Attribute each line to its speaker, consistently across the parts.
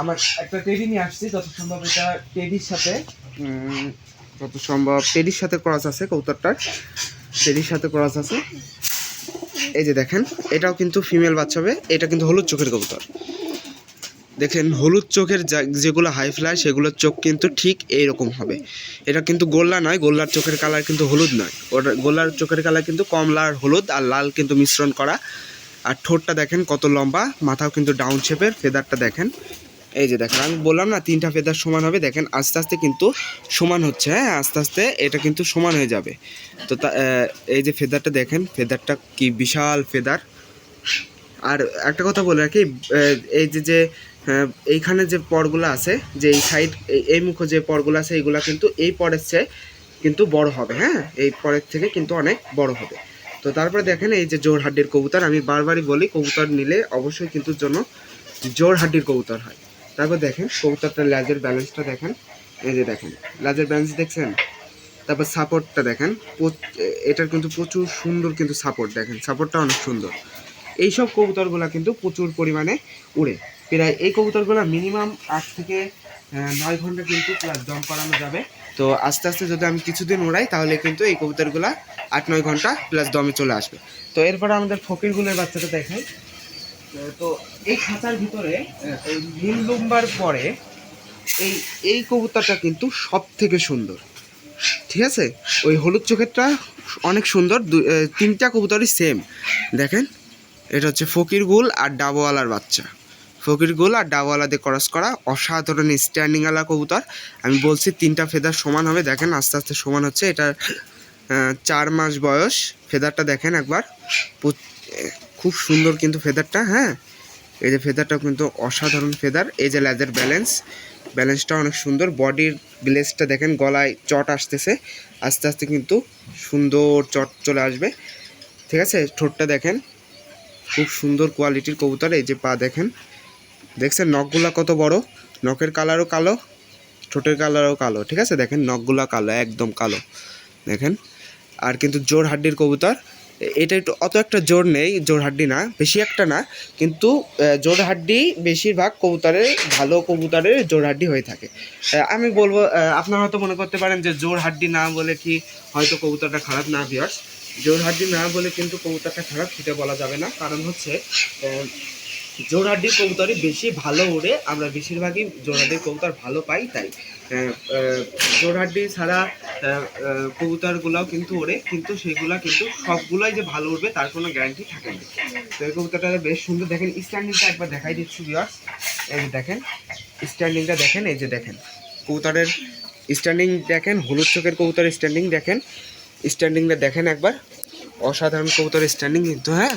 Speaker 1: আমার একটা টেডি নিয়ে আসছি, যত সম্ভব এটা টেডির সাথে। যত সম্ভব টেডির সাথে ক্রস আছে কৌতরটার টেডির সাথে ক্রস আছে। এই যে দেখেন, এটাও কিন্তু ফিমেল বাচ্চা হবে, এটা কিন্তু হলুদ চোখের কবুতর। দেখেন, হলুদ চোখের যেগুলো হাই ফ্লাই সেগুলোর চোখ কিন্তু ঠিক এই রকম হবে। এটা কিন্তু গোল্লা নয়, গোল্লার চোখের কালার কিন্তু হলুদ নয়। ওটা গোল্লার চোখের কালার কিন্তু কমলা আর হলুদ আর লাল কিন্তু মিশ্রণ করা। আর ঠোঁটটা দেখেন কত লম্বা, মাথাও কিন্তু ডাউন শেপের ফেদারটা দেখেন। এই যে দেখেন, আমি বললাম না তিনটা ফেদার সমান হবে, দেখেন আস্তে আস্তে কিন্তু সমান হচ্ছে হ্যাঁ আস্তে আস্তে এটা কিন্তু সমান হয়ে যাবে। তো এই যে ফেদারটা দেখেন, ফেদারটা কি বিশাল ফেদার। আর একটা কথা বলে রাখি এই যে যে এইখানে যে পরগুলো আছে, যে এই সাইড এই মুখো যে পরগুলো আছে এইগুলো কিন্তু এই পরের চেয়ে কিন্তু বড় হবে হ্যাঁ এই পরের থেকে কিন্তু অনেক বড় হবে। তো তারপরে দেখেন এই যে জোর হাড্ডির কবুতর, আমি বারবারই বলি, কবুতর নিলে অবশ্যই কিন্তু জন্য জোর হাড্ডির কবুতর হয়। তারপর দেখেন কবুতরটার লেজের ব্যালেন্সটা দেখেন। এই যে দেখেন লেজের ব্যালেন্স দেখছেন? তারপর সাপোর্টটা দেখেন। এটার কিন্তু প্রচুর সুন্দর কিন্তু সাপোর্ট দেখেন। সাপোর্টটা অনেক সুন্দর। এইসব কবুতরগুলো কিন্তু প্রচুর পরিমাণে উড়ে। প্রায় এই কবুতরগুলো মিনিমাম আট থেকে নয় ঘণ্টা কিন্তু প্লাস দম করানো যাবে। তো আস্তে আস্তে যদি আমি কিছুদিন উড়াই তাহলে কিন্তু এই কবুতরগুলো আট নয় ঘণ্টা প্লাস দমে চলে আসবে। তো এরপরে আমাদের ফকিরগুলের বাচ্চাটা আহ, তো এই খাঁচার ভিতরে নীল লুম্বার পরে এই এই কবুতরটা কিন্তু সব থেকে সুন্দর। ঠিক আছে? ওই হলুদ চোখেরটা অনেক সুন্দর। তিনটা কবুতরই সেম দেখেন, এটা হচ্ছে ফকির গুল আর ডাবওয়ালার বাচ্চা। ফকির গুল আর ডাবওয়ালাতে ক্রস করা অসাধারণ স্ট্যান্ডিংওয়ালা কবুতর। আমি বলছি তিনটা ফেদার সমান হবে। দেখেন, আস্তে আস্তে সমান হচ্ছে। এটা চার মাস বয়স। ফেদারটা দেখেন একবার। খুব সুন্দর কিন্তু ফেদারটা হ্যাঁ? এই যে ফেদারটা কিন্তু অসাধারণ ফেদার। এই যে লেজের ব্যালেন্স ব্যালেন্সটা অনেক সুন্দর। বডির গ্লেসটা দেখেন, গলায় চট আসতেছে। আস্তে আস্তে কিন্তু সুন্দর চট চলে আসবে। ঠিক আছে? ঠোঁটটা দেখেন, খুব সুন্দর কোয়ালিটির কবুতর। এই যে পা দেখেন, দেখছেন? নখগুলা কত বড়? নখের কালারও কালো, ঠোঁটের কালারও কালো। ঠিক আছে? দেখেন, নখগুলা কালো, একদম কালো। দেখেন? আর কিন্তু জোর হাড্ডির কবুতর এটা একটু অত একটা জোর নেই, জোর হাড্ডি না, বেশি একটা না, কিন্তু জোর হাড্ডি বেশিরভাগ কবুতরের, ভালো কবুতরের জোর হাড্ডি হয়ে থাকে। আমি বলব আপনারা হয়তো মনে করতে পারেন যে জোর হাড্ডি না বলে কি হয়তো কবুতরটা খারাপ না ভিওর্স জোর হাড্ডি না বলে কিন্তু কবুতরটা খারাপ, সেটা বলা যাবে না। কারণ হচ্ছে হাড্ডির কবুতরই বেশি ভালো ওড়ে। আমরা বেশিরভাগই জোর হাড্ডির কবুতর ভালো পাই, তাই। হাড্ডি ছাড়া কবুতরগুলাও কিন্তু ওড়ে, কিন্তু সেগুলা কিন্তু সবগুলাই যে ভালো উঠবে তার কোনো গ্যারান্টি থাকে না। তো এই কবুতরটা বেশ সুন্দর। দেখেন স্ট্যান্ডিংটা একবার দেখাই দিচ্ছি ভিউয়ার্স এই যে দেখেন স্ট্যান্ডিংটা দেখেন, এই যে দেখেন। কবুতরের স্ট্যান্ডিং দেখেন, হলুদ চোখের কবুতরের স্ট্যান্ডিং দেখেন। স্ট্যান্ডিংটা দেখেন একবার। অসাধারণ কবুতরের স্ট্যান্ডিং কিন্তু হ্যাঁ?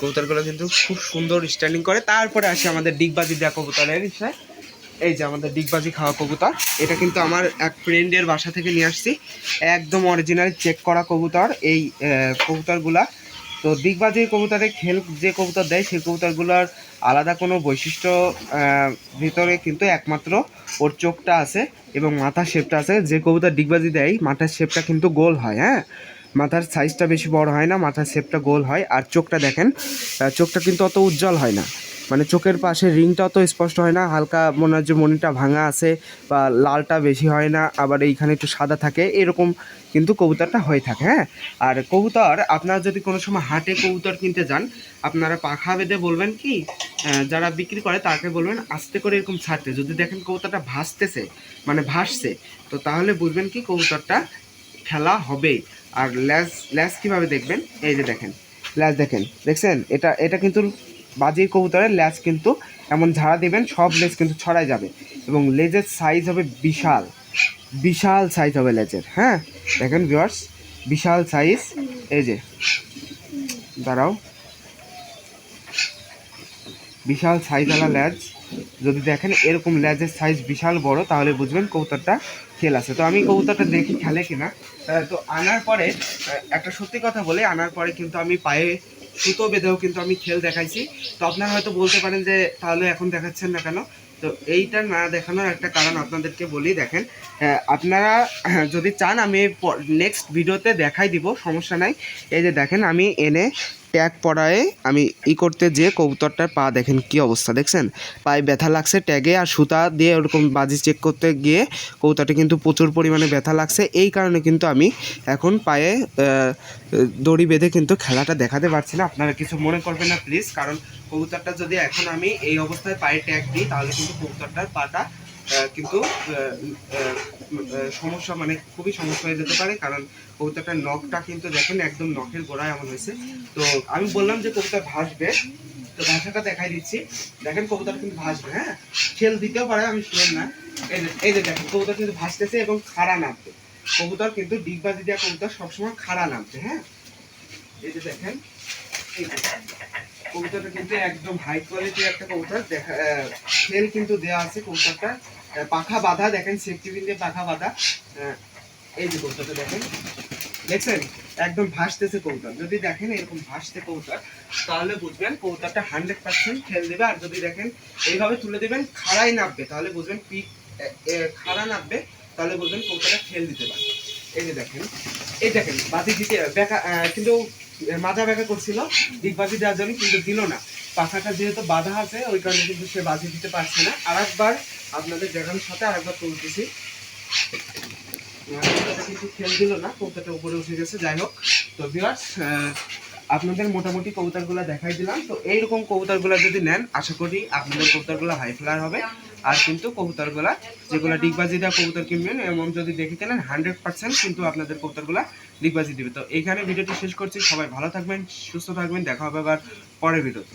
Speaker 1: কবুতরগুলো কিন্তু খুব সুন্দর স্ট্যান্ডিং করে। তারপরে আসে আমাদের ডিগবাজি দেওয়া কবুতরের বিষয় এই যে আমাদের ডিগবাজি খাওয়া কবুতর। এটা কিন্তু আমার এক ফ্রেন্ডের বাসা থেকে নিয়ে আসছি। একদম অরিজিনাল চেক করা কবুতর। এই কবুতরগুলা। তো ডিগবাজির কবুতরে খেল যে কবুতর দেয়, সেই কবুতরগুলোর আলাদা কোনো বৈশিষ্ট্য ভিতরে কিন্তু একমাত্র ওর চোখটা আছে এবং মাথার শেপটা আছে। যে কবুতর ডিগবাজি দেয়, মাথার শেপটা কিন্তু গোল হয় হ্যাঁ? মাথার সাইজটা বেশি বড় হয় না, মাথার শেপটা গোল হয়, আর চোখটা দেখেন চোখটা কিন্তু অত উজ্জ্বল হয় না। মানে চোখের পাশে রিংটা অত স্পষ্ট হয় না, হালকা মনে হয় যে মনিটা ভাঙা আছে বা লালটা বেশি হয় না, আবার এইখানে একটু সাদা থাকে, এরকম কিন্তু কবুতরটা হয়ে থাকে হ্যাঁ? আর কবুতর, আপনারা যদি কোনো সময় হাটে কবুতর কিনতে যান, আপনারা পাখা বেঁধে বলবেন কি যারা বিক্রি করে তাকে বলবেন, আস্তে করে এরকম ছাড়তে। যদি দেখেন কবুতরটা ভাসতেছে মানে ভাসছে, তো তাহলে বুঝবেন কি কবুতরটা খেলা হবেই। আর ল্যাস ল্যাস কীভাবে দেখবেন? এই যে দেখেন, ল্যাস দেখেন, দেখছেন? এটা এটা কিন্তু বাজির কবুতরের ল্যাস কিন্তু এমন ঝাড়া দেবেন, সব লেজ কিন্তু ছড়ায় যাবে এবং লেজের সাইজ হবে বিশাল বিশাল সাইজ হবে লেজের হ্যাঁ? দেখেন ভিউয়ার্স বিশাল সাইজ এই যে, দাঁড়াও, বিশাল সাইজওয়ালা ল্যাজ যদি দেখেন এরকম ল্যাজের সাইজ বিশাল বড়, তাহলে বুঝবেন কবুতরটা খেল আছে। তো আমি কবুতরটা দেখি খেলে কিনা। তো আনার পরে একটা সত্যি কথা বলে, আনার পরে কিন্তু আমি পায়ে সুতো বেঁধেও কিন্তু আমি খেল দেখাইছি। তো আপনারা হয়তো বলতে পারেন যে, তাহলে এখন দেখাচ্ছেন না কেন? তো এইটা না দেখানোর একটা কারণ আপনাদেরকে বলি, দেখেন। আপনারা যদি চান, আমি নেক্সট ভিডিওতে দেখাই দিব, সমস্যা নাই। এই যে দেখেন, আমি এনে ট্যাগ পরায়ে আমি ই করতে যে কবুতরটার পা দেখেন কি অবস্থা, দেখছেন? পায়ে ব্যথা লাগছে ট্যাগে আর সুতা দিয়ে ওরকম বাজি চেক করতে গিয়ে কবুতরটা কিন্তু প্রচুর পরিমাণে ব্যথা লাগছে। এই কারণে কিন্তু আমি এখন পায়ে দড়ি বেঁধে কিন্তু খেলাটা দেখাতে পারছি না। আপনারা কিছু মনে করবেন না প্লিজ কারণ কবুতরটা যদি এখন আমি এই অবস্থায় পায়ে ট্যাগ দিই, তাহলে কিন্তু কবুতরটার পাটা কিন্তু সমস্যা মানে খুবই সমস্যা হয়ে যেতে পারে কারণ কবুতরটার নখটা কিন্তু দেখেন একদম নখের গোড়ায় এমন হয়েছে। তো আমি বললাম যে কবুতর ভাসবে তো ভাষাটা দেখাই দিচ্ছি। দেখেন কবুতর কিন্তু ভাসবে হ্যাঁ? খেল দিতেও পারে আমি শুনেন না। এই যে এই যে দেখেন কবুতর কিন্তু ভাসতেছে এবং খাড়া নামবে কবুতর কিন্তু ডিগবাজি দেওয়া কবুতর সবসময় খাড়া নামছে হ্যাঁ? এই যে দেখেন এই যে, কবুতরটা কিন্তু একদম হাই কোয়ালিটির একটা কবুতর দেখা খেল কিন্তু দেওয়া আছে কবুতরটা আহ, পাখা বাঁধা দেখেন সেফটি পিন দিয়ে পাখা বাঁধা। এই যে কবুতরটা দেখেন। দেখছেন? একদম ভাসতেছে কবুতর যদি দেখেন এরকম ভাসতে কবুতর তাহলে বুঝবেন কবুতরটা হান্ড্রেড পার্সেন্ট খেল দেবে। আর যদি দেখেন এইভাবে তুলে দেবেন খাড়াই নামবে তাহলে বুঝবেন পিক খাড়া নামবে তাহলে বুঝবেন কবুতরটা খেল দিতে পারে এই যে দেখেন এই দেখেন বাতি দিতে কিন্তু মাজা বেকা করছিল দিগবাজি দেওয়ার জন্য, কিন্তু দিল না। পাখাটা যেহেতু বাধা আছে, ওই কারণে কিন্তু সে বাজি দিতে পারছে না। আরেকবার আপনাদের দেখানোর সাথে আরেকবার তুলতেছি কবুতরটা কিন্তু খেল দিল না কবুতরটা উপরে উঠে গেছে, যাই হোক। তো ভিউয়ার্স আপনাদের মোটামুটি কবুতরগুলো দেখাই দিলাম। তো এইরকম কবুতরগুলো যদি নেন, আশা করি আপনাদের কবুতরগুলো হাই ফ্লায়ার হবে। আর কিন্তু কবুতরগুলা, যেগুলো ডিগবাজি দেওয়া কবুতর কিনবেন, এমন যদি দেখে কেনেন হান্ড্রেড পার্সেন্ট কিন্তু আপনাদের কবুতরগুলা ডিগবাজি দিবে। তো এইখানে ভিডিওটি শেষ করছি, সবাই ভালো থাকবেন, সুস্থ থাকবেন, দেখা হবে আবার পরের ভিডিওতে।